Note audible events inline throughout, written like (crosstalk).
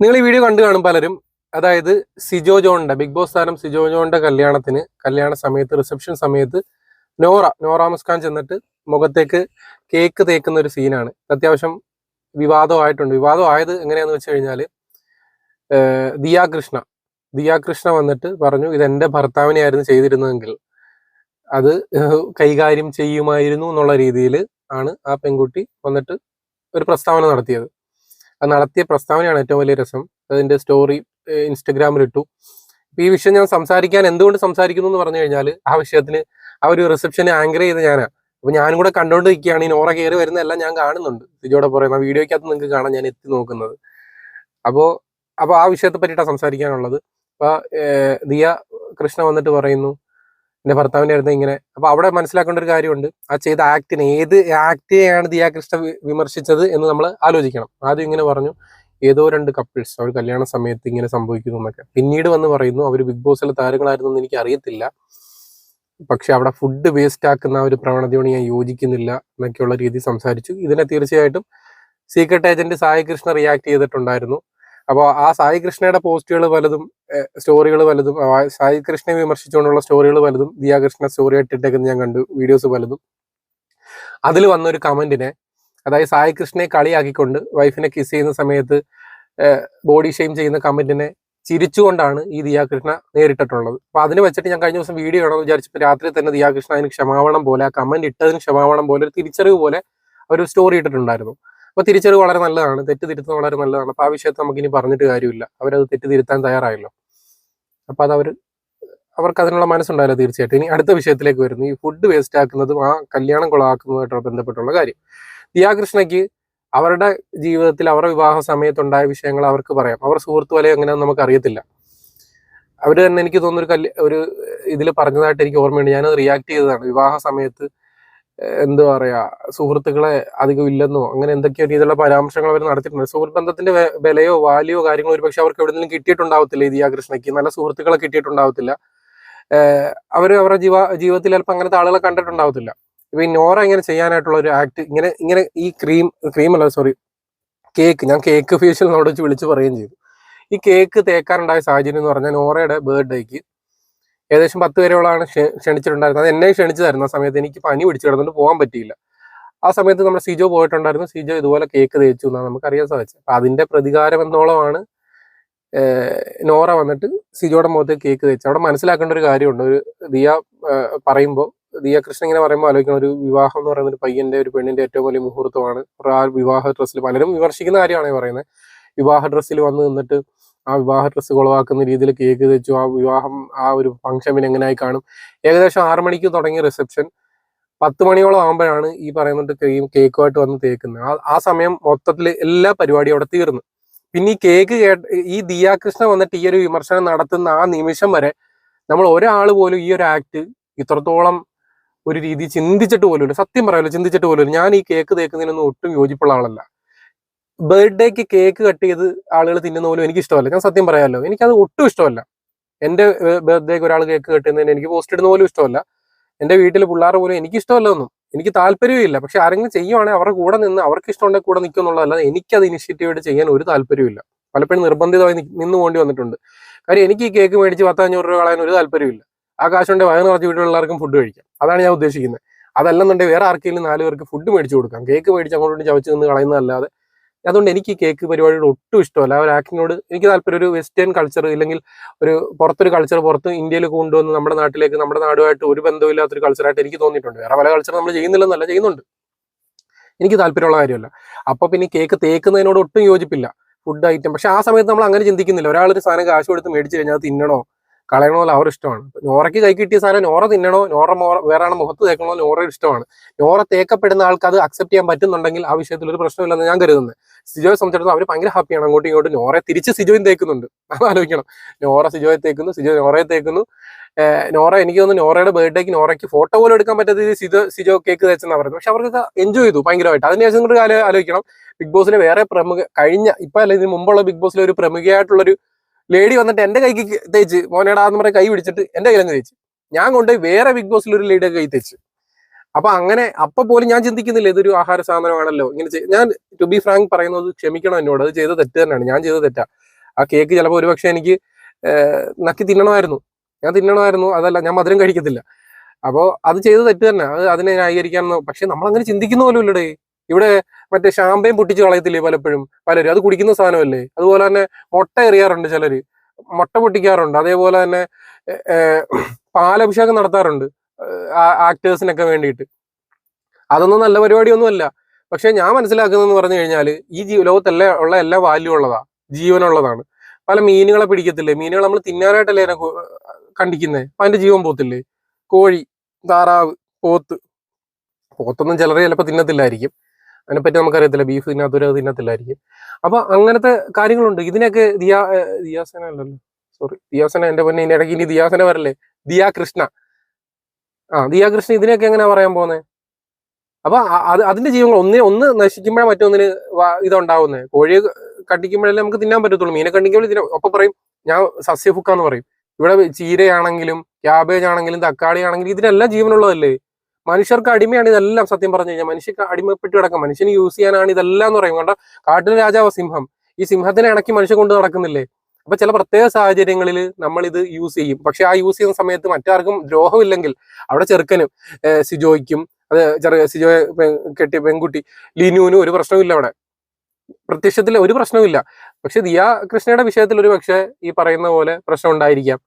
നിങ്ങൾ ഈ വീഡിയോ കണ്ടു കാണും പലരും. അതായത് സിജോ ജോണിന്റെ ബിഗ് ബോസ് താരം സിജോ ജോണിന്റെ കല്യാണത്തിന് കല്യാണ സമയത്ത് റിസപ്ഷൻ സമയത്ത് നോറ നോറ മുസ്കാൻ ചെന്നിട്ട് മുഖത്തേക്ക് കേക്ക് തേക്കുന്ന ഒരു സീനാണ് അത്യാവശ്യം വിവാദമായിട്ടുണ്ട് വിവാദമായത് എങ്ങനെയാന്ന് വെച്ച് കഴിഞ്ഞാൽ ദിയാ കൃഷ്ണ. ദിയ കൃഷ്ണ വന്നിട്ട് പറഞ്ഞു ഇത് എന്റെ ഭർത്താവിനെയായിരുന്നു ചെയ്തിരുന്നതെങ്കിൽ അത് കൈകാര്യം ചെയ്യുമായിരുന്നു എന്നുള്ള രീതിയിൽ ആണ് ആ പെൺകുട്ടി വന്നിട്ട് ഒരു പ്രസ്താവന നടത്തിയത്. അത് നടത്തിയ പ്രസ്താവനയാണ് ഏറ്റവും വലിയ രസം. അതിന്റെ സ്റ്റോറി ഇൻസ്റ്റഗ്രാമിലിട്ടു ഈ വിഷയം ഞാൻ സംസാരിക്കാൻ എന്തുകൊണ്ട് സംസാരിക്കുന്നു എന്ന് പറഞ്ഞു കഴിഞ്ഞാൽ ആ വിഷയത്തിന് ആ ഒരു റിസപ്ഷന് ആങ്കർ ചെയ്ത് ഞാനാണ് അപ്പം ഞാനും കൂടെ കണ്ടുകൊണ്ട് നിൽക്കുകയാണ് ഈ നോറ കയറി വരുന്നതെല്ലാം ഞാൻ കാണുന്നുണ്ട്. ഇതിജോടെ പറയുന്ന വീഡിയോയ്ക്കകത്ത് നിങ്ങൾക്ക് കാണാൻ ഞാൻ എത്തി നോക്കുന്നത്. അപ്പോൾ അപ്പോൾ ആ വിഷയത്തെ പറ്റിയിട്ടാണ് സംസാരിക്കാനുള്ളത്. അപ്പോൾ ദിയ കൃഷ്ണ വന്നിട്ട് പറയുന്നു എന്റെ ഭർത്താവിന്റെ അടുത്ത് ഇങ്ങനെ. അപ്പൊ അവിടെ മനസ്സിലാക്കേണ്ട ഒരു കാര്യമുണ്ട്. ആ ചെയ്ത ആക്ടിനെ ഏത് ആക്ടിനെയാണ് ദിയാ കൃഷ്ണ വിമർശിച്ചത് എന്ന് നമ്മൾ ആലോചിക്കണം. ആദ്യം ഇങ്ങനെ പറഞ്ഞു. ഏതോ രണ്ട് കപ്പിൾസ് അവർ കല്യാണ സമയത്ത് ഇങ്ങനെ സംഭവിക്കുന്നു എന്നൊക്കെ. പിന്നീട് വന്ന് പറയുന്നു അവർ ബിഗ് ബോസിലെ താരങ്ങളായിരുന്നു എന്ന് എനിക്ക് അറിയത്തില്ല. പക്ഷെ അവിടെ ഫുഡ് വേസ്റ്റ് ആക്കുന്ന ഒരു പ്രവണതയോട് ഞാൻ യോജിക്കുന്നില്ല എന്നൊക്കെയുള്ള രീതി സംസാരിച്ചു. ഇതിനെ തീർച്ചയായിട്ടും secret agent Sai Krishna react ചെയ്തിട്ടുണ്ടായിരുന്നു. അപ്പോൾ ആ സായി കൃഷ്ണയുടെ പോസ്റ്റുകൾ പലതും സ്റ്റോറികൾ പലതും സായി കൃഷ്ണയെ വിമർശിച്ചുകൊണ്ടുള്ള സ്റ്റോറികൾ പലതും ദിയാകൃഷ്ണ സ്റ്റോറി ഇട്ടിട്ടേക്കുന്നത് ഞാൻ കണ്ടു വീഡിയോസ് പലതും അതിൽ വന്നൊരു കമന്റിനെ അതായത് സായി കൃഷ്ണയെ കളിയാക്കിക്കൊണ്ട് വൈഫിനെ കിസ് ചെയ്യുന്ന സമയത്ത് ബോഡി ഷെയിം ചെയ്യുന്ന കമന്റിനെ ചിരിച്ചുകൊണ്ടാണ് ഈ ദിയാകൃഷ്ണ നേരിട്ടിട്ടുള്ളത്. അപ്പൊ അതിന് വെച്ചിട്ട് ഞാൻ കഴിഞ്ഞ ദിവസം വീഡിയോ ഇടണം വിചാരിച്ചപ്പോൾ രാത്രി തന്നെ ദിയാകൃഷ്ണ അതിന് ക്ഷമാവണം പോലെ ആ കമന്റ് ഇട്ടതിന് ക്ഷമാവണം പോലെ ഒരു തിരിച്ചറിവ് പോലെ ഒരു സ്റ്റോറി ഇട്ടിട്ടുണ്ടായിരുന്നു. അപ്പൊ തിരിച്ചറിവ് വളരെ നല്ലതാണ്. തെറ്റ് തിരുത്തുന്നത് വളരെ നല്ലതാണ്. അപ്പൊ ആ വിഷയത്തെ നമുക്ക് ഇനി പറഞ്ഞിട്ട് കാര്യമില്ല. അവരത് തെറ്റ് തിരുത്താൻ തയ്യാറായല്ലോ. അപ്പൊ അത് അവർ അവർക്ക് അതിനുള്ള മനസ്സുണ്ടായല്ലോ തീർച്ചയായിട്ടും. ഇനി അടുത്ത വിഷയത്തിലേക്ക് വരുന്നു. ഈ ഫുഡ് വേസ്റ്റ് ആക്കുന്നതും ആ കല്യാണം കൊളാക്കുന്നതുമായിട്ടുള്ള ബന്ധപ്പെട്ടുള്ള കാര്യം. ദിയാകൃഷ്ണയ്ക്ക് അവരുടെ ജീവിതത്തിൽ അവരുടെ വിവാഹ സമയത്തുണ്ടായ വിഷയങ്ങൾ അവർക്ക് പറയാം. അവർ സുഹൃത്തു വലയം എങ്ങനെയാണെന്ന് നമുക്ക് അറിയത്തില്ല. അവർ തന്നെ എനിക്ക് തോന്നുന്നു ഒരു കല്യ ഒരു ഇതിൽ പറഞ്ഞതായിട്ട് എനിക്ക് ഓർമ്മയുണ്ട്. ഞാനത് റിയാക്ട് ചെയ്തതാണ്. വിവാഹ സമയത്ത് എന്താ പറയാ സുഹൃത്തുക്കളെ അധികം ഇല്ലെന്നോ അങ്ങനെ എന്തൊക്കെയോ രീതിയിലുള്ള പരാമർശങ്ങൾ അവർ നടത്തിയിട്ടുണ്ട്. സുഹൃത്ത് ബന്ധത്തിന്റെ വിലയോ വാല്യോ കാര്യങ്ങളോ ഒരു പക്ഷെ അവർക്ക് എവിടെയെങ്കിലും കിട്ടിയിട്ടുണ്ടാവത്തില്ല ഈ ദിയാകൃഷ്ണയ്ക്ക്. നല്ല സുഹൃത്തുക്കളെ കിട്ടിയിട്ടുണ്ടാവത്തില്ല. അവർ അവരുടെ ജീവ ജീവിതത്തിൽ ചിലപ്പോൾ അങ്ങനത്തെ ആളുകളെ കണ്ടിട്ടുണ്ടാവത്തില്ല. ഇപ്പൊ ഈ നോറ ഇങ്ങനെ ചെയ്യാനായിട്ടുള്ള ഒരു ആക്ട് ഇങ്ങനെ ഇങ്ങനെ ഈ ക്രീം ക്രീം അല്ല സോറി കേക്ക് ഞാൻ കേക്ക് ഫേഷ്യൽ നോട് വെച്ച് വിളിച്ച് പറയുകയും ചെയ്തു. ഈ കേക്ക് തേക്കാനുണ്ടായ സാഹചര്യം എന്ന് പറഞ്ഞാൽ നോറയുടെ ബർത്ത്ഡേക്ക് ഏകദേശം പത്ത് പേരോളാണ് ക്ഷ- ക്ഷണിച്ചിട്ടുണ്ടായിരുന്നത്. അത് എന്നെ ക്ഷണിച്ചതായിരുന്നു. ആ സമയത്ത് എനിക്ക് പനി പിടിച്ചു കിടന്നുകൊണ്ട് പോകാൻ പറ്റിയില്ല. ആ സമയത്ത് നമ്മൾ സിജോ പോയിട്ടുണ്ടായിരുന്നു. സിജോ ഇതുപോലെ കേക്ക് തേച്ചു എന്നാണ് നമുക്ക് അറിയാൻ സാധിച്ചത്. അപ്പം അതിന്റെ പ്രതികാരം എന്നോളമാണ് നോറ വന്നിട്ട് സിജോയുടെ മുഖത്ത് കേക്ക് തേച്ചു അവിടെ മനസ്സിലാക്കേണ്ട ഒരു കാര്യമുണ്ട്. ഒരു ദിയ പറയുമ്പോൾ ദിയ കൃഷ്ണൻ ഇങ്ങനെ പറയുമ്പോൾ ആലോചിക്കണം. ഒരു വിവാഹം എന്ന് പറയുന്ന ഒരു പയ്യന്റെ ഒരു പെണ്ണിന്റെ ഏറ്റവും വലിയ മുഹൂർത്തമാണ്. ആ വിവാഹ ഡ്രസ്സിൽ പലരും വിമർശിക്കുന്ന കാര്യമാണ് പറയുന്നത്. വിവാഹ ഡ്രസ്സിൽ വന്ന് നിന്നിട്ട് ആ വിവാഹ ഡ്രസ്സ് കുളവാക്കുന്ന രീതിയിൽ കേക്ക് തെച്ചു ആ വിവാഹം ആ ഒരു ഫംഗ്ഷൻ പിന്നെ എങ്ങനെയായി കാണും. ഏകദേശം ആറു മണിക്ക് തുടങ്ങിയ റിസപ്ഷൻ പത്ത് മണിയോളം ആകുമ്പോഴാണ് ഈ പറയുന്നത് ക്രീം കേക്കുമായിട്ട് വന്ന് തേക്കുന്നത്. ആ സമയം മൊത്തത്തിൽ എല്ലാ പരിപാടിയും അവിടെ തീർന്നു. പിന്നെ ഈ കേക്ക് കേട്ട് ഈ ദിയാകൃഷ്ണ വന്നിട്ട് ഈ ഒരു വിമർശനം നടത്തുന്ന ആ നിമിഷം വരെ നമ്മൾ ഒരാൾ പോലും ഈ ഒരു ആക്ട് ഇത്രത്തോളം ഒരു രീതി ചിന്തിച്ചിട്ട് പോലുമില്ല. സത്യം പറയാമല്ലോ ചിന്തിച്ചിട്ട് പോലുമില്ല. ഞാൻ ഈ കേക്ക് തേക്കുന്നതിനൊന്നും ഒട്ടും യോജിപ്പുള്ള ആളല്ല. ബർത്ത്ഡേക്ക് കേക്ക് കട്ട് ചെയ്ത് ആളുകൾ തിന്നുന്ന പോലും എനിക്ക് ഇഷ്ടമല്ല. ഞാൻ സത്യം പറയാമല്ലോ എനിക്കത് ഒട്ടും ഇഷ്ടമല്ല. എന്റെ ബർത്ത്ഡേക്ക് ഒരാൾ കേക്ക് കട്ട് എനിക്ക് പോസ്റ്റ് ഇടുന്ന പോലും ഇഷ്ടമല്ല. എന്റെ വീട്ടിൽ പിള്ളേർ പോലും എനിക്ക് ഇഷ്ടമല്ല ഒന്നും എനിക്ക് താല്പര്യമില്ല പക്ഷെ ആരെങ്കിലും ചെയ്യുവാണെങ്കിൽ അവരുടെ കൂടെ നിന്ന് അവർക്ക് ഇഷ്ടമുണ്ടെങ്കിൽ കൂടെ നിൽക്കും എനിക്കത് ഇനിഷ്യേറ്റീവായിട്ട് ചെയ്യാൻ ഒരു താല്പര്യമില്ല പലപ്പോഴും നിർബന്ധിതമായി നിന്ന് പോണ്ടി വന്നിട്ടുണ്ട്. കാര്യം എനിക്ക് ഈ കേക്ക് മേടിച്ച് പത്തഞ്ഞൂറ് രൂപ കളയാൻ ഒരു താല്പര്യമില്ല ആ കാശുണ്ട് വയറ് നിറച്ച് വീട്ടിലുള്ളവർക്കും ഫുഡ് കഴിക്കാം. അതാണ് ഞാൻ ഉദ്ദേശിക്കുന്നത്. അതല്ലെന്നുണ്ടെങ്കിൽ വേറെ ആർക്കെങ്കിലും നാല് പേർക്ക് ഫുഡ് മേടിച്ചു കൊടുക്കാം. കേക്ക് മേടിച്ച് അങ്ങോട്ട് ചവച്ച് നിന്ന് കളയുന്നതല്ലാതെ അതുകൊണ്ട് എനിക്ക് കേക്ക് പരിപാടിയോട് ഒട്ടും ഇഷ്ടമല്ല. ഒരു ആക്ടിനോട് എനിക്ക് താല്പര്യം. ഒരു വെസ്റ്റേൺ കൾച്ചർ ഇല്ലെങ്കിൽ ഒരു പുറത്തൊരു കൾച്ചർ പുറത്ത് ഇന്ത്യയിൽ കൊണ്ടുവന്ന് നമ്മുടെ നാട്ടിലേക്ക് നമ്മുടെ നാടുമായിട്ട് ഒരു ബന്ധമില്ലാത്തൊരു കൾച്ചറായിട്ട് എനിക്ക് തോന്നിയിട്ടുണ്ട്. വേറെ പല കൾച്ചർ നമ്മൾ ചെയ്യുന്നില്ലെന്നല്ല ചെയ്യുന്നുണ്ട്. എനിക്ക് താല്പര്യമുള്ള കാര്യമല്ല. അപ്പൊ പിന്നെ കേക്ക് തേക്കുന്നതിനോട് ഒട്ടും യോജിപ്പില്ല. ഫുഡ് ഐറ്റം പക്ഷെ ആ സമയത്ത് നമ്മൾ അങ്ങനെ ചിന്തിക്കുന്നില്ല. ഒരാളൊരു സാധനം കാശ് കൊടുത്ത് മേടിച്ചു കഴിഞ്ഞാൽ തിന്നണോ? കളയണോ എന്നുള്ള അവർ ഇഷ്ടമാണ്. നോറയ്ക്ക് കൈ കിട്ടിയ സാധനം നോറ തിന്നണോ നോറ മോറ വേറെ ആണ് മുഖത്ത് തേക്കണോ നോറ ഇഷ്ടമാണ്. നോറ തേക്കപ്പെടുന്ന ആൾക്ക് അത് അക്സെപ്റ്റ് ചെയ്യാൻ പറ്റുന്നുണ്ടെങ്കിൽ ആ വിഷയത്തിൽ ഒരു പ്രശ്നമില്ലെന്ന് ഞാൻ കരുതുന്നത് സിജോയെ സംബന്ധിച്ചിടത്തോളം അവർ ഭയങ്കര ഹാപ്പിയാണ് അങ്ങോട്ടും ഇങ്ങോട്ടും. നോറെ തിരിച്ച് സിജോയും തേക്കുന്നുണ്ട്. അത് ആലോചിക്കണം. നോറ സിജോയെ തേക്കുന്നു സിജോ നോറയെ തേക്കുന്നു. നോറ എനിക്ക് തോന്നുന്നു നോറയുടെ ബർത്ത്ഡേക്ക് നോറയ്ക്ക് ഫോട്ടോ പോലും എടുക്കാൻ പറ്റാത്ത സിജോ സിജോ കേക്ക് തേച്ചെന്നാ പറയുന്നത്. പക്ഷെ അവർക്ക് എൻജോയ് ചെയ്തു ഭയങ്കരമായിട്ട്. അതിനുശേഷം കൂടി ആലോ- ആലോചിക്കണം. ബിഗ് ബോസിലെ വേറെ പ്രമുഖ കഴിഞ്ഞ ഇപ്പൊ അല്ല ഇതിന് മുമ്പുള്ള ബിഗ് ബോസിലെ ഒരു പ്രമുഖയായിട്ടുള്ളൊരു ലേഡി വന്നിട്ട് എന്റെ കൈക്ക് തേച്ച് മോനേടാന്ന് പറഞ്ഞ കൈ പിടിച്ചിട്ട് എന്റെ കയ്യിലങ്ങ് തേച്ച്. ഞാൻ കൊണ്ടുപോയി വേറെ ബിഗ് ബോസിൽ ഒരു ലേഡിയുടെ കൈ തേച്ച്. അപ്പൊ അങ്ങനെ അപ്പൊ പോലും ഞാൻ ചിന്തിക്കുന്നില്ല ഇതൊരു ആഹാര സാധനമാണല്ലോ. ഇങ്ങനെ ഞാൻ ടു ബി ഫ്രാങ്ക് പറയുന്നത് ക്ഷമിക്കണം എന്നോട്. അത് ചെയ്ത തെറ്റ് തന്നെയാണ്. ഞാൻ ചെയ്ത തെറ്റാ. ആ കേക്ക് ചിലപ്പോൾ ഒരുപക്ഷെ എനിക്ക് നക്കി തിന്നണമായിരുന്നു. ഞാൻ തിന്നണമായിരുന്നു. അതല്ല ഞാൻ മധുരം കഴിക്കത്തില്ല. അപ്പോൾ അത് ചെയ്ത് തെറ്റ് തന്നെ. അത് അതിനെ ന്യായീകരിക്കാമെന്നോ പക്ഷെ നമ്മൾ അങ്ങനെ ചിന്തിക്കുന്ന പോലും ഇല്ലടേ. ഇവിടെ മറ്റേ ഷാമ്പയും പൊട്ടിച്ച് കളയത്തില്ലേ പലപ്പോഴും? പലരും. അത് കുടിക്കുന്ന സാധനമല്ലേ? അതുപോലെ തന്നെ മുട്ട എറിയാറുണ്ട് ചിലര്. മുട്ട പൊട്ടിക്കാറുണ്ട്. അതേപോലെ തന്നെ പാലഭിഷേകം നടത്താറുണ്ട് ആക്ടേഴ്സിനൊക്കെ വേണ്ടിയിട്ട്. അതൊന്നും നല്ല പരിപാടിയൊന്നുമല്ല. പക്ഷെ ഞാൻ മനസ്സിലാക്കുന്നതെന്ന് പറഞ്ഞു കഴിഞ്ഞാൽ ഈ ലോകത്തെല്ലാം ഉള്ള എല്ലാ വാല്യൂ ഉള്ളതാ. ജീവനുള്ളതാണ്. പല മീനുകളെ പിടിക്കത്തില്ലേ? മീനുകൾ നമ്മൾ തിന്നാനായിട്ടല്ലേ അതിനെ കണ്ടിക്കുന്നേ? അപ്പൊ അതിന്റെ ജീവൻ പോത്തില്ലേ കോഴി താറാവ് പോത്ത്. പോത്തൊന്നും ചിലർ ചിലപ്പോൾ തിന്നത്തില്ലായിരിക്കും. അതിനെപ്പറ്റി നമുക്കറിയത്തില്ല. ബീഫ് തിന്നാത്തവര് അത് തിന്നത്തില്ലായിരിക്കും അപ്പൊ അങ്ങനത്തെ കാര്യങ്ങളുണ്ട്. ഇതിനൊക്കെ ദിയാ ദിയാസന അല്ലല്ലോ. സോറി ദിയാസന എന്റെ പൊന്നെ. ഇടയ്ക്ക് ഇനി ദിയാസന വരല്ലേ? ദിയാ കൃഷ്ണ ആ ദിയാ കൃഷ്ണ ഇതിനൊക്കെ എങ്ങനെയാ പറയാൻ പോകുന്നത് അപ്പൊ അത് അതിന്റെ ജീവങ്ങൾ ഒന്ന് ഒന്ന് നശിക്കുമ്പോഴേ മറ്റൊന്നിന് ഇതുണ്ടാവുന്നത് ഇതുണ്ടാവുന്നേ. കോഴിയെ കട്ടിക്കുമ്പോഴല്ലേ നമുക്ക് തിന്നാൻ പറ്റത്തുള്ളൂ. മീനെ കണ്ടിക്കുമ്പോൾ തിന്നാം ഒപ്പം പറയും ഞാൻ സസ്യഭുക്കാന്ന് പറയും. ഇവിടെ ചീരയാണെങ്കിലും ക്യാബേജ് ആണെങ്കിലും തക്കാളി ആണെങ്കിലും ഇതിനെല്ലാം ജീവനുള്ളതല്ലേ? മനുഷ്യർക്ക് അടിമയാണ് ഇതെല്ലാം സത്യം പറഞ്ഞു കഴിഞ്ഞാൽ. മനുഷ്യർക്ക് അടിമപ്പെട്ട് കിടക്കാം. മനുഷ്യന് യൂസ് ചെയ്യാനാണ് ഇതെല്ലാം എന്ന് പറയും. കണ്ട? കാട്ടിലെ രാജാവ് സിംഹം. ഈ സിംഹത്തിനെ ഇണക്കി മനുഷ്യൻ കൊണ്ട് നടക്കുന്നില്ലേ? അപ്പൊ ചില പ്രത്യേക സാഹചര്യങ്ങളിൽ നമ്മൾ ഇത് യൂസ് ചെയ്യും. പക്ഷെ ആ യൂസ് ചെയ്യുന്ന സമയത്ത് മറ്റാർക്കും ദ്രോഹമില്ലെങ്കിൽ അവിടെ ചെറുക്കനും സിജോയ്ക്കും അത് ചെറിയ സിജോയെ കെട്ടിയ പെൺകുട്ടി ലിനുവിനും ഒരു പ്രശ്നവുമില്ല അവിടെ. പ്രത്യക്ഷത്തിൽ ഒരു പ്രശ്നവുമില്ല. പക്ഷെ ദിയ കൃഷ്ണയുടെ വിഷയത്തിൽ ഒരു പക്ഷേ ഈ പറയുന്ന പോലെ പ്രശ്നം ഉണ്ടായിരിക്കാം.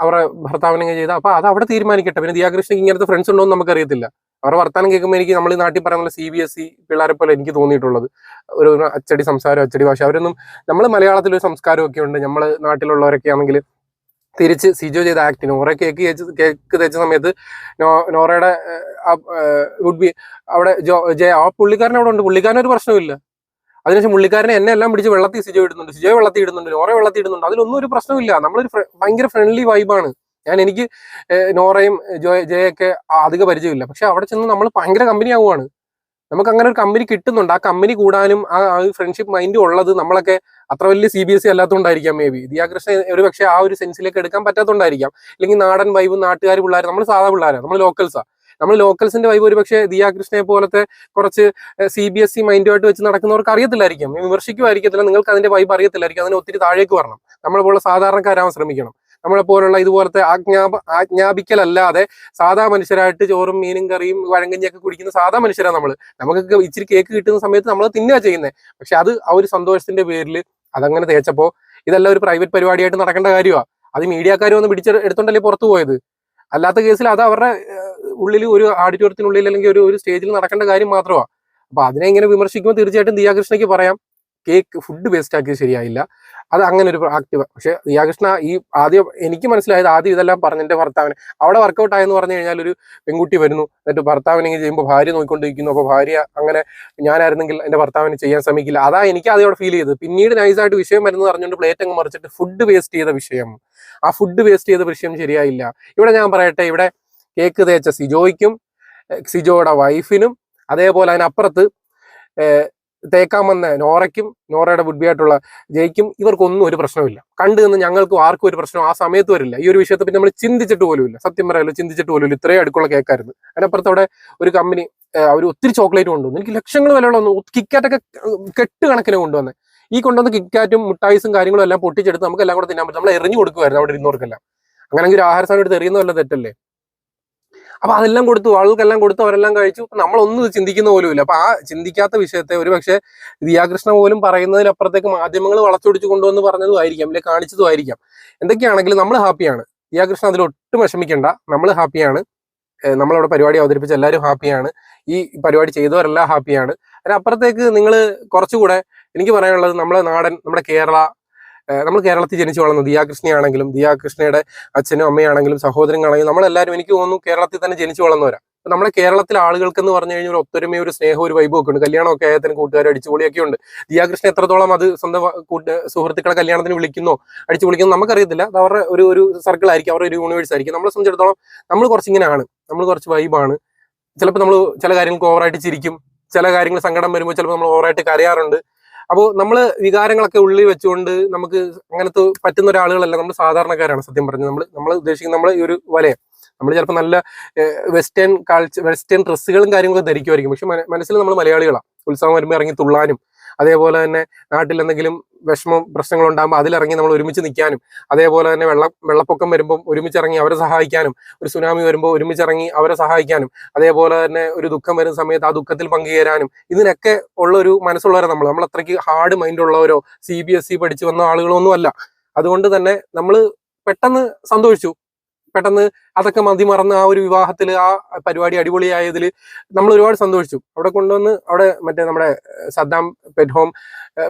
അവരുടെ ഭർത്താവിനെ ചെയ്ത. അപ്പൊ അത് അവിടെ തീരുമാനിക്കട്ടെ. പിന്നെ ദിയാകൃഷ്ണൻ ഇങ്ങനത്തെ ഫ്രണ്ട്സ് ഉണ്ടോ എന്ന് നമുക്കറിയത്തില്ല. അവരുടെ വർത്താനം കേൾക്കുമ്പോൾ എനിക്ക് നമ്മൾ നാട്ടിൽ പറയുന്ന സി ബി എസ് ഇ പിള്ളേരെ പോലെ എനിക്ക് തോന്നിയിട്ടുള്ളത്. ഒരു അച്ചടി സംസാരം അച്ചടി ഭാഷ അവരൊന്നും നമ്മൾ മലയാളത്തിലൊരു സംസ്കാരം ഒക്കെ ഉണ്ട്. നമ്മൾ നാട്ടിലുള്ളവരൊക്കെ ആണെങ്കിൽ തിരിച്ച് സിജോ ചെയ്ത ആക്ടിന് ഓറെ കേക്ക് കേക്ക് തേച്ച സമയത്ത് നോറയുടെ വുഡ് ബി അവിടെ ജോ ജയ ആ പുള്ളിക്കാരൻ അവിടെ ഉണ്ട്. പുള്ളിക്കാരൻ ഒരു പ്രശ്നമില്ല അതിനുശേഷം പുള്ളിക്കാരനെ എന്നെ എല്ലാം പിടിച്ച് വെള്ളത്തിൽ സിജോ ഇടുന്നുണ്ട്. സിജോ വെള്ളത്തിൽ ഇടുന്നുണ്ട്. നോറ വെള്ളത്തിൽ ഇടുന്നുണ്ട്. അതിലൊന്നും ഒരു പ്രശ്നമില്ല നമ്മളൊരു ഭയങ്കര ഫ്രണ്ട്ലി വൈബാണ് ഞാൻ എനിക്ക് നോറയും ജോ ജയൊക്കെ അധിക പരിചയമില്ല. പക്ഷെ അവിടെ ചെന്ന് നമ്മൾ ഭയങ്കര കമ്പനി ആവുകയാണ് നമുക്ക് അങ്ങനെ ഒരു കമ്പനി കിട്ടുന്നുണ്ട്. ആ കമ്പനി കൂടാനും ആ ഫ്രണ്ട്ഷിപ്പ് മൈൻഡ് ഉള്ളത് നമ്മളൊക്കെ അത്ര വലിയ സി ബി എസ് സി അല്ലാത്തതുകൊണ്ടായിരിക്കാം മേ ബി ദിയാകൃഷ്ണൻ ഒരു പക്ഷേ ആ ഒരു സെൻസിലേക്ക് എടുക്കാൻ പറ്റാത്തതുകൊണ്ടായിരിക്കാം. അല്ലെങ്കിൽ നാടൻ വൈബും നാട്ടുകാർ പിള്ളേർ നമ്മൾ സാധാ പിള്ളേരാണ് നമ്മൾ ലോക്കൽസാ നമ്മൾ ലോക്കൽസിന്റെ വൈബ് ഒരു ദിയാ കൃഷ്ണയെ പോലത്തെ കുറച്ച് സി ബി എസ് സി മൈൻഡുമായിട്ട് വെച്ച് നടക്കുന്നവർക്ക് അറിയത്തില്ലായിരിക്കും. വിമർശിക്കുമായിരിക്കത്തില്ല നിങ്ങൾക്ക് അതിന്റെ വൈബ് അറിയത്തില്ലായിരിക്കും. അതിന് ഒത്തിരി താഴേക്ക് വരണം. നമ്മളെ പോലെ സാധാരണക്കാരാവാൻ ശ്രമിക്കണം. നമ്മളെ പോലുള്ള ഇതുപോലത്തെ ആജ്ഞാപ ആജ്ഞാപിക്കലല്ലാതെ സാധാ മനുഷ്യരായിട്ട് ചോറും മീനും കറിയും വഴങ്കഞ്ഞൊക്കെ കുടിക്കുന്ന സാധാ മനുഷ്യരാണ് നമ്മൾ നമുക്കൊക്കെ ഇച്ചിരി കേക്ക് കിട്ടുന്ന സമയത്ത് നമ്മൾ തിന്നുക ചെയ്യുന്നത് പക്ഷെ അത് ആ ഒരു സന്തോഷത്തിന്റെ പേരിൽ അതങ്ങനെ തേച്ചപ്പോൾ ഇതെല്ലാം ഒരു പ്രൈവറ്റ് പരിപാടിയായിട്ട് നടക്കേണ്ട കാര്യമാണ് അത് മീഡിയക്കാർ വന്ന് പിടിച്ച് എടുത്തോണ്ടല്ലേ പുറത്തു പോയത്? അല്ലാത്ത കേസിൽ അത് അവരുടെ ഉള്ളിൽ ഒരു ഓഡിറ്റോറിയത്തിനുള്ളിൽ അല്ലെങ്കിൽ ഒരു ഒരു സ്റ്റേജിൽ നടക്കേണ്ട കാര്യം മാത്രമാണ് അപ്പൊ അതിനെ ഇങ്ങനെ വിമർശിക്കുമ്പോൾ തീർച്ചയായിട്ടും ദിയാകൃഷ്ണയ്ക്ക് പറയാം കേക്ക് ഫുഡ് വേസ്റ്റ് ആക്കിയത് ശരിയായില്ല. അത് അങ്ങനെ ഒരു ആക്റ്റീവ് പക്ഷെ ദിയാകൃഷ്ണ ഈ ആദ്യം എനിക്ക് മനസ്സിലായത് ആദ്യം ഇതെല്ലാം പറഞ്ഞ എന്റെ ഭർത്താവിന് അവിടെ വർക്കൗട്ട് ആയെന്ന് പറഞ്ഞു കഴിഞ്ഞാൽ ഒരു പെൺകുട്ടി വരുന്നു. എന്നിട്ട് ഭർത്താവിനെ ഇങ്ങനെ ചെയ്യുമ്പോൾ ഭാര്യ നോക്കിക്കൊണ്ടിരിക്കുന്നു അപ്പോൾ ഭാര്യ അങ്ങനെ ഞാനായിരുന്നെങ്കിൽ എന്റെ ഭർത്താവിന് ചെയ്യാൻ ശ്രമിക്കില്ല. അതാ എനിക്ക് അതോടെ ഫീൽ ചെയ്തത്. പിന്നീട് നൈസായിട്ട് വിഷയം വരുന്നത് അറിഞ്ഞുകൊണ്ട് പ്ലേറ്റ് അങ്ങ് മറിച്ചിട്ട് ഫുഡ് വേസ്റ്റ് ചെയ്ത വിഷയം. ആ ഫുഡ് വേസ്റ്റ് ചെയ്ത വിഷയം ശരിയായില്ല. ഇവിടെ ഞാൻ പറയട്ടെ ഇവിടെ കേക്ക് തേച്ച സിജോയ്ക്കും സിജോയുടെ വൈഫിനും അതേപോലെ അതിനപ്പുറത്ത് തേക്കാൻ വന്ന നോറയ്ക്കും നോറയുടെ ബുഡ്ബിയായിട്ടുള്ള ജയ്ക്കും ഇവർക്കൊന്നും ഒരു പ്രശ്നമില്ല കണ്ടു നിന്ന് ഞങ്ങൾക്കും ആർക്കും ഒരു പ്രശ്നം ആ സമയത്ത് വരില്ല. ഈ ഒരു വിഷയത്തെ പറ്റി നമ്മൾ ചിന്തിച്ചിട്ട് പോലുമില്ല. സത്യം പറയാലോ ചിന്തിച്ചിട്ട് പോലുമില്ല. ഇത്രയും അടുക്കുള്ള കേക്കായിരുന്നു അതിനപ്പുറത്ത് അവിടെ ഒരു കമ്പനി അവർ ഒത്തിരി ചോക്ലേറ്റ് കൊണ്ടുവന്നു. എനിക്ക് ലക്ഷങ്ങൾ വിലയുള്ള കിക്കാറ്റൊക്കെ കെട്ട് കണക്കിന് കൊണ്ടുവന്നത് ഈ കൊണ്ടുവന്ന കിക്കാറ്റും മുട്ടായിസും കാര്യങ്ങളും എല്ലാം പൊട്ടിച്ചെടുത്ത് നമുക്ക് എല്ലാം കൂടെ തിന്നാൻ പറ്റും. നമ്മൾ എറിഞ്ഞു കൊടുക്കുമായിരുന്നു അവിടെ ഇരുന്നവർക്കെല്ലാം. അങ്ങനെ ഒരു ആഹാര സാധനം എടുത്ത് എറിയുന്നതല്ല തെറ്റല്ലേ? അപ്പൊ അതെല്ലാം കൊടുത്തു ആളുകൾക്കെല്ലാം കൊടുത്തു അവരെല്ലാം കഴിച്ചു. നമ്മളൊന്നും ചിന്തിക്കുന്ന പോലുമില്ല. അപ്പൊ ആ ചിന്തിക്കാത്ത വിഷയത്തെ ഒരു പക്ഷേ ദിയാകൃഷ്ണ പോലും പറയുന്നതിനപ്പുറത്തേക്ക് മാധ്യമങ്ങൾ വളച്ചൊടിച്ചു കൊണ്ടുവന്ന് പറഞ്ഞതും ആയിരിക്കാം. അല്ലെങ്കിൽ കാണിച്ചതും ആയിരിക്കാം. എന്തൊക്കെയാണെങ്കിലും നമ്മൾ ഹാപ്പിയാണ്. ദിയാകൃഷ്ണ അതിൽ ഒട്ടും വിഷമിക്കേണ്ട. നമ്മൾ ഹാപ്പിയാണ്. നമ്മളവിടെ പരിപാടി അവതരിപ്പിച്ച എല്ലാവരും ഹാപ്പിയാണ്. ഈ പരിപാടി ചെയ്തവരെല്ലാം ഹാപ്പിയാണ്. അതിനപ്പുറത്തേക്ക് നിങ്ങൾ കുറച്ചുകൂടെ എനിക്ക് പറയാനുള്ളത് നമ്മളെ നാടൻ നമ്മുടെ കേരള നമ്മൾ കേരളത്തിൽ ജനിച്ചു വളർന്നു ദിയാകൃഷ്ണയാണെങ്കിലും ദിയാകൃഷ്ണയുടെ അച്ഛനും അമ്മയാണെങ്കിലും സഹോദരങ്ങളാണെങ്കിലും നമ്മളെല്ലാവരും എനിക്ക് തോന്നുന്നു കേരളത്തിൽ തന്നെ ജനിച്ചു വളർന്നവരാ. നമ്മുടെ കേരളത്തിലെ ആളുകൾക്ക് എന്ന് പറഞ്ഞു കഴിഞ്ഞാൽ ഒരു ഒത്തൊരുമയും ഒരു സ്നേഹവും ഒരു വൈബും ഒക്കെ ഉണ്ട്. കല്യാണമൊക്കെ ആയതിന് കൂട്ടുകാർ അടിച്ചുപൊളിയൊക്കെ ഉണ്ട്. ദിയാകൃഷ്ണൻ എത്രത്തോളം അത് സ്വന്തം കൂട്ട് സുഹൃത്തുക്കളെ കല്യാണത്തിന് വിളിക്കുന്നോ അടിച്ചു വിളിക്കുന്നോ നമുക്കറിയത്തില്ല. അത് അവരുടെ ഒരു ഒരു സർക്കിൾ ആയിരിക്കും അവരുടെ ഒരു യൂണിവേഴ്സ് ആയിരിക്കും. നമ്മളെ സംബന്ധിച്ചിടത്തോളം നമ്മൾ കുറച്ചിങ്ങനെയാണ് നമ്മൾ കുറച്ച് വൈബാണ് ചിലപ്പോൾ നമ്മൾ ചില കാര്യങ്ങൾക്ക് ഓവറായിട്ട് ചിരിക്കും. ചില കാര്യങ്ങൾ സങ്കടം വരുമ്പോൾ ചിലപ്പോൾ നമ്മൾ ഓവറായിട്ട് കരയാറുണ്ട്. അപ്പോൾ നമ്മൾ വികാരങ്ങളൊക്കെ ഉള്ളിൽ വെച്ചുകൊണ്ട് നമുക്ക് അങ്ങനത്തെ പറ്റുന്ന ഒരാളുകളല്ല നമ്മൾ സാധാരണക്കാരാണ് സത്യം പറഞ്ഞത് നമ്മൾ നമ്മൾ ഉദ്ദേശിക്കുന്ന നമ്മൾ ഈ ഒരു വലയം. നമ്മൾ ചിലപ്പോൾ നല്ല വെസ്റ്റേൺ കാൾച്ചർ വെസ്റ്റേൺ ഡ്രസ്സുകളും കാര്യങ്ങളൊക്കെ ധരിക്കുമായിരിക്കും പക്ഷെ മനസ്സിൽ നമ്മൾ മലയാളികളാണ് ഉത്സവം വരുമ്പോൾ ഇറങ്ങി തുള്ളാനും അതേപോലെ തന്നെ നാട്ടിൽ എന്തെങ്കിലും വിഷമം പ്രശ്നങ്ങൾ ഉണ്ടാകുമ്പോൾ അതിലിറങ്ങി നമ്മൾ ഒരുമിച്ച് നിൽക്കാനും അതേപോലെ തന്നെ വെള്ള വെള്ളപ്പൊക്കം വരുമ്പോൾ ഒരുമിച്ചിറങ്ങി അവരെ സഹായിക്കാനും ഒരു സുനാമി വരുമ്പോൾ ഒരുമിച്ചിറങ്ങി അവരെ സഹായിക്കാനും അതേപോലെ തന്നെ ഒരു ദുഃഖം വരുന്ന സമയത്ത് ആ ദുഃഖത്തിൽ പങ്കുചേരാനും ഇതിനൊക്കെ ഉള്ളൊരു മനസ്സുള്ളവരെ നമ്മൾ നമ്മൾ അത്രയ്ക്ക് ഹാർഡ് മൈൻഡ് ഉള്ളവരോ സി ബി എസ് ഇ പഠിച്ചു വന്ന ആളുകളോ ഒന്നും അല്ല അതുകൊണ്ട് തന്നെ നമ്മൾ പെട്ടെന്ന് സന്തോഷിച്ചു. പെട്ടെന്ന് അതൊക്കെ മതി മറന്ന് ആ ഒരു വിവാഹത്തിൽ ആ പരിപാടി അടിപൊളിയായതിൽ നമ്മൾ ഒരുപാട് സന്തോഷിച്ചു. അവിടെ കൊണ്ടുവന്ന് അവിടെ മറ്റേ നമ്മുടെ സദ്ദാം പെറ്റ് ഹോം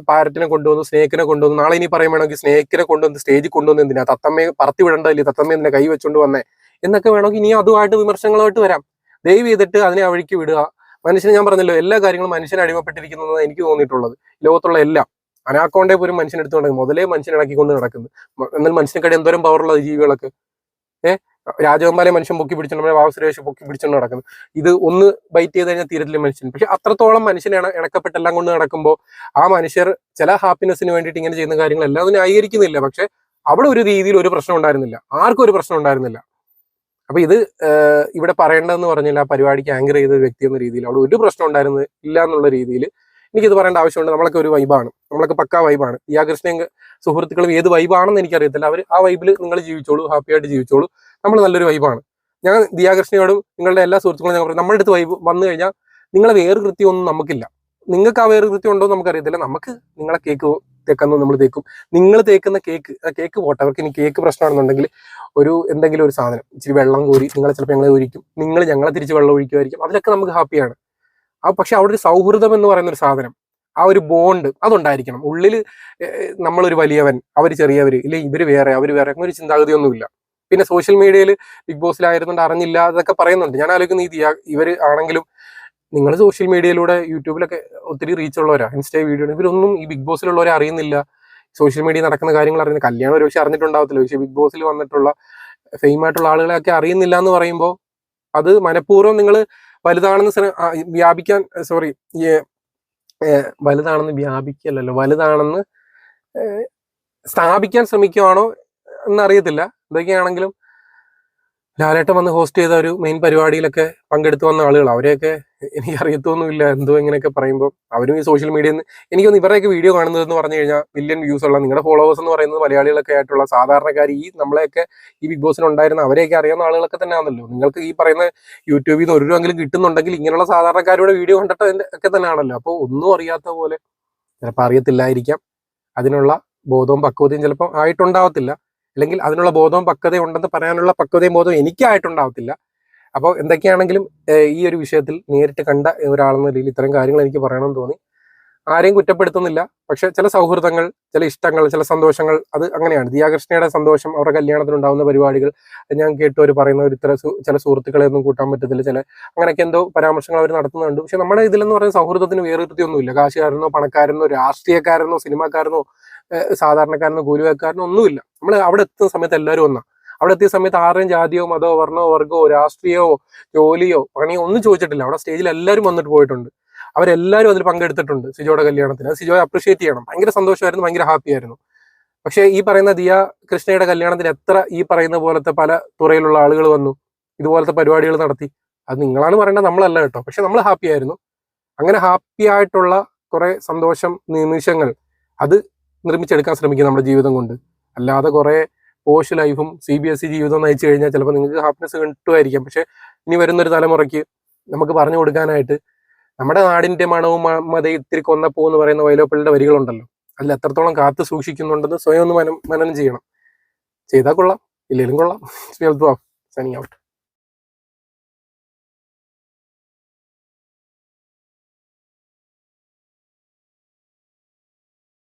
പാരറ്റിനെ കൊണ്ടുവന്നു സ്നേഹിക്കിനെ കൊണ്ടുവന്നു. നാളെ ഇനി പറയുകയാണെങ്കിൽ സ്നേഹിക്കിനെ കൊണ്ടുവന്ന് സ്റ്റേജിൽ കൊണ്ടുവന്ന് എന്തിനാ? തത്തമ്മയെ പറത്തി വിടണ്ടല്ലേ തത്തമ്മയെ എന്തിനാ കൈ വെച്ചുകൊണ്ട് വന്നേ? എന്നൊക്കെ വേണമെങ്കിൽ ഇനി അതുമായിട്ട് വിമർശങ്ങളായിട്ട് വരാം. ദയവ് ചെയ്തിട്ട് അതിനെ അവഴിക്ക് വഴിക്ക് വിടുക. മനുഷ്യന് ഞാൻ പറഞ്ഞല്ലോ എല്ലാ കാര്യങ്ങളും മനുഷ്യന് അടിമപ്പെട്ടിരിക്കുന്നതാണ് എനിക്ക് തോന്നിയിട്ടുള്ളത്. ലോകത്തുള്ള എല്ലാം. അനാക്കോണ്ടെ പോലും മനുഷ്യൻ എടുത്തുകൊണ്ട് മുതലേ മനുഷ്യനിടക്കിക്കൊണ്ട് നടക്കുന്നത് എന്നാൽ മനുഷ്യനെക്കാട്ടി എന്തോരം പവറുള്ള ജീവികളൊക്കെ? ഏഹ് രാജകുമാരെ മനുഷ്യൻ പൊക്കി പിടിച്ചു നമ്മുടെ വാവസുരേഷ് പൊക്കി പിടിച്ചുകൊണ്ട് നടക്കുന്നത് ഇത് ഒന്ന് ബൈറ്റ് ചെയ്ത് കഴിഞ്ഞാൽ തീരത്തില്ല മനുഷ്യൻ. പക്ഷെ അത്രത്തോളം മനുഷ്യനെ ഇണ- ഇണക്കപ്പെട്ടെല്ലാം കൊണ്ട് നടക്കുമ്പോൾ ആ മനുഷ്യർ ചില ഹാപ്പിനെസ്സിന് വേണ്ടിയിട്ട് ഇങ്ങനെ ചെയ്യുന്ന കാര്യങ്ങളെല്ലാം അത് ന്യായീകരിക്കുന്നില്ല. പക്ഷെ അവിടെ ഒരു രീതിയിൽ ഒരു പ്രശ്നം ഉണ്ടായിരുന്നില്ല. ആർക്കും ഒരു പ്രശ്നം ഉണ്ടായിരുന്നില്ല. അപ്പൊ ഇത് ഇവിടെ പറയേണ്ടതെന്ന് പറഞ്ഞില്ല ആ പരിപാടിക്ക് ആങ്കർ ചെയ്ത വ്യക്തി എന്ന രീതിയിൽ അവിടെ ഒരു പ്രശ്നം ഉണ്ടായിരുന്നില്ല എന്നുള്ള രീതിയിൽ എനിക്കിത് പറയേണ്ട ആവശ്യമുണ്ട്. നമ്മളൊക്കെ ഒരു വൈബാണ് നമ്മളൊക്കെ പക്കാ വൈബാണ് ദിയാകൃഷ്ണയും സുഹൃത്തുക്കളും ഏത് വൈബാണെന്ന് എനിക്കറിയത്തില്ല. അവർ ആ വൈബിൽ നിങ്ങൾ ജീവിച്ചോളൂ ഹാപ്പി ആയിട്ട് ജീവിച്ചോളൂ. നമ്മൾ നല്ലൊരു വൈബാണ് ഞാൻ ദിയാകൃഷ്ണയോടും നിങ്ങളുടെ എല്ലാ സുഹൃത്തുക്കളും ഞാൻ പറയും നമ്മുടെ അടുത്ത് വൈബ് വന്നു കഴിഞ്ഞാൽ നിങ്ങളെ വേറെ കൃത്യമൊന്നും നമുക്കില്ല. നിങ്ങൾക്ക് ആ വേറെ കൃത്യം ഉണ്ടോ നമുക്കറിയത്തില്ല. നമുക്ക് നിങ്ങളെ കേക്ക് തേക്കാന്ന് നമ്മൾ തേക്കും. നിങ്ങൾ തേക്കുന്ന കേക്ക് കേക്ക് പോട്ടെ. അവർക്ക് ഇനി കേക്ക് പ്രശ്നമാണെന്നുണ്ടെങ്കിൽ ഒരു എന്തെങ്കിലും ഒരു സാധനം. ഇച്ചിരി വെള്ളം കോരി നിങ്ങളെ ചിലപ്പോൾ ഞങ്ങളെ ഒഴിക്കും നിങ്ങൾ ഞങ്ങളെ തിരിച്ച് വെള്ളം ഒഴിക്കുമായിരിക്കും. അതിലൊക്കെ നമുക്ക് ഹാപ്പിയാണ് ആ പക്ഷെ അവിടെ ഒരു സൗഹൃദം എന്ന് പറയുന്ന ഒരു സാധനം. ആ ഒരു ബോണ്ട് അതുണ്ടായിരിക്കണം. ഉള്ളിൽ നമ്മളൊരു വലിയവൻ അവർ ചെറിയവർ ഇല്ല ഇവർ വേറെ അവർ വേറെ അങ്ങനെ ഒരു ചിന്താഗതിയൊന്നുമില്ല. പിന്നെ സോഷ്യൽ മീഡിയയിൽ ബിഗ് ബോസിലായിരുന്നുകൊണ്ട് അറിഞ്ഞില്ല അതൊക്കെ പറയുന്നുണ്ട്. ഞാൻ ആലോചിക്കുന്ന ഈ ഇവർ ആണെങ്കിലും നിങ്ങൾ സോഷ്യൽ മീഡിയയിലൂടെ യൂട്യൂബിലൊക്കെ ഒത്തിരി റീച്ച് ഉള്ളവരാ ഇൻസ്റ്റാ വീഡിയോ ഇവരൊന്നും ഈ ബിഗ് ബോസിലുള്ളവരെ അറിയുന്നില്ല. സോഷ്യൽ മീഡിയ നടക്കുന്ന കാര്യങ്ങൾ അറിയുന്ന കല്യാണം ഒരു പക്ഷേ അറിഞ്ഞിട്ടുണ്ടാവത്തില്ല. പക്ഷേ ബിഗ് ബോസിൽ വന്നിട്ടുള്ള ഫെയിം ആയിട്ടുള്ള ആളുകളെയൊക്കെ അറിയുന്നില്ല എന്ന് പറയുമ്പോൾ അത് മനഃപൂർവം നിങ്ങൾ വലുതാണെന്ന് വ്യാപിക്കാൻ സോറി വലുതാണെന്ന് വ്യാപിക്കല്ലല്ലോ വലുതാണെന്ന് സ്ഥാപിക്കാൻ ശ്രമിക്കുവാണോ എന്നറിയത്തില്ല. എന്തൊക്കെയാണെങ്കിലും ലാലേട്ടൻ വന്ന് ഹോസ്റ്റ് ചെയ്ത ഒരു മെയിൻ പരിപാടിയിലൊക്കെ പങ്കെടുത്തു വന്ന ആളുകൾ അവരെയൊക്കെ എനിക്ക് അറിയത്തൊന്നുമില്ല എന്തോ ഇങ്ങനെയൊക്കെ പറയുമ്പോൾ അവരും ഈ സോഷ്യൽ മീഡിയയിൽ നിന്ന് എനിക്കൊന്ന് ഇവരുടെയൊക്കെ വീഡിയോ കാണുന്നതെന്ന് പറഞ്ഞു കഴിഞ്ഞാൽ മില്യൺ വ്യൂസ് ഉള്ള നിങ്ങളുടെ ഫോളോവേഴ്സ് എന്ന് പറയുന്നത് മലയാളികളൊക്കെ ആയിട്ടുള്ള സാധാരണക്കാർ ഈ നമ്മളെയൊക്കെ ഈ ബിഗ് ബോസിൽ ഉണ്ടായിരുന്ന അവരെയൊക്കെ അറിയാവുന്ന ആളുകളൊക്കെ തന്നെ ആണല്ലോ നിങ്ങൾക്ക് ഈ പറയുന്ന യൂട്യൂബിൽ നിന്ന് ഒരു രൂപെങ്കിലും കിട്ടുന്നുണ്ടെങ്കിൽ ഇങ്ങനെയുള്ള സാധാരണക്കാരുടെ വീഡിയോ കണ്ടിട്ട് ഒക്കെ തന്നെ ആണല്ലോ അപ്പോൾ ഒന്നും അറിയാത്ത പോലെ ചിലപ്പോൾ അറിയത്തില്ലായിരിക്കാം. അതിനുള്ള ബോധവും പക്വതയും ചിലപ്പോൾ ആയിട്ടുണ്ടാവത്തില്ല. അല്ലെങ്കിൽ അതിനുള്ള ബോധവും പക്വതയും ഉണ്ടെന്ന് പറയാനുള്ള പക്വതയും ബോധവും എനിക്കായിട്ടുണ്ടാവത്തില്ല. അപ്പോൾ എന്തൊക്കെയാണെങ്കിലും ഈ ഒരു വിഷയത്തിൽ നേരിട്ട് കണ്ട ഒരാളെന്ന രീതിയിൽ ഇത്തരം കാര്യങ്ങൾ എനിക്ക് പറയണമെന്ന് തോന്നി. ആരെയും കുറ്റപ്പെടുത്തുന്നില്ല. പക്ഷെ ചില സൗഹൃദങ്ങൾ ചില ഇഷ്ടങ്ങൾ ചില സന്തോഷങ്ങൾ അത് അങ്ങനെയാണ്. ദിയാകൃഷ്ണയുടെ സന്തോഷം അവരുടെ കല്യാണത്തിനുണ്ടാവുന്ന പരിപാടികൾ ഞാൻ കേട്ടു അവർ പറയുന്ന ഒരു ഇത്ര ചില സുഹൃത്തുക്കളെ ഒന്നും കൂട്ടാൻ പറ്റത്തില്ല. ചില അങ്ങനെയൊക്കെ എന്തോ പരാമർശങ്ങൾ അവർ നടത്തുന്നുണ്ട്. പക്ഷെ നമ്മുടെ ഇതിലെന്ന് പറയുന്ന സൗഹൃദത്തിന് വേറെ ഒന്നുമില്ല കാശുകാരനോ പണക്കാരനോ രാഷ്ട്രീയക്കാരനോ സിനിമാക്കാരനോ സാധാരണക്കാരനോ കൂലിവേക്കാരനോ ഒന്നുമില്ല. നമ്മൾ അവിടെ എത്തുന്ന സമയത്ത് എല്ലാവരും ഒന്നാ. അവിടെ എത്തിയ സമയത്ത് ആരുടെയും ജാതിയോ മതോ വർണോ വർഗമോ രാഷ്ട്രീയമോ ജോലിയോ പണിയോ ഒന്നും ചോദിച്ചിട്ടില്ല. അവിടെ സ്റ്റേജിൽ എല്ലാവരും വന്നിട്ട് പോയിട്ടുണ്ട്. അവരെല്ലാവരും അതിൽ പങ്കെടുത്തിട്ടുണ്ട് സിജോയുടെ കല്യാണത്തിന്. അത് സിജോയെ അപ്രിഷിയേറ്റ് ചെയ്യണം. ഭയങ്കര സന്തോഷമായിരുന്നു ഭയങ്കര ഹാപ്പി ആയിരുന്നു. പക്ഷേ ഈ പറയുന്ന ദിയ കൃഷ്ണയുടെ കല്യാണത്തിന് എത്ര ഈ പറയുന്ന പോലത്തെ പല തുറയിലുള്ള ആളുകൾ വന്നു. ഇതുപോലത്തെ പരിപാടികൾ നടത്തി. അത് നിങ്ങളാണ് പറയേണ്ടത് നമ്മളല്ല കേട്ടോ. പക്ഷെ നമ്മൾ ഹാപ്പി ആയിരുന്നു. അങ്ങനെ ഹാപ്പി ആയിട്ടുള്ള കുറെ സന്തോഷം നിമിഷങ്ങൾ. അത് നിർമ്മിച്ചെടുക്കാൻ ശ്രമിക്കുക നമ്മുടെ ജീവിതം കൊണ്ട്. അല്ലാതെ കുറെ പോഷ് ലൈഫും സി ബി എസ് ഇ ജീവിതം നയിച്ചു കഴിഞ്ഞാൽ ചിലപ്പോൾ നിങ്ങൾക്ക് ഹാപ്പിനെസ് കിട്ടുമായിരിക്കാം. പക്ഷെ ഇനി വരുന്നൊരു തലമുറയ്ക്ക് നമുക്ക് പറഞ്ഞു കൊടുക്കാനായിട്ട് നമ്മുടെ നാടിന്റെ മണവും മത ഇത്തിരി കൊന്നപ്പൂ എന്ന് പറയുന്ന വൈലോപ്പിളിന്റെ വരികളുണ്ടല്ലോ. അതിൽ എത്രത്തോളം കാത്തു സൂക്ഷിക്കുന്നുണ്ടെന്ന് സ്വയം ഒന്ന് മനം മനനം ചെയ്യണം. ചെയ്താൽ കൊള്ളാം. ഇല്ലെങ്കിലും കൊള്ളാം. (laughs) Signing out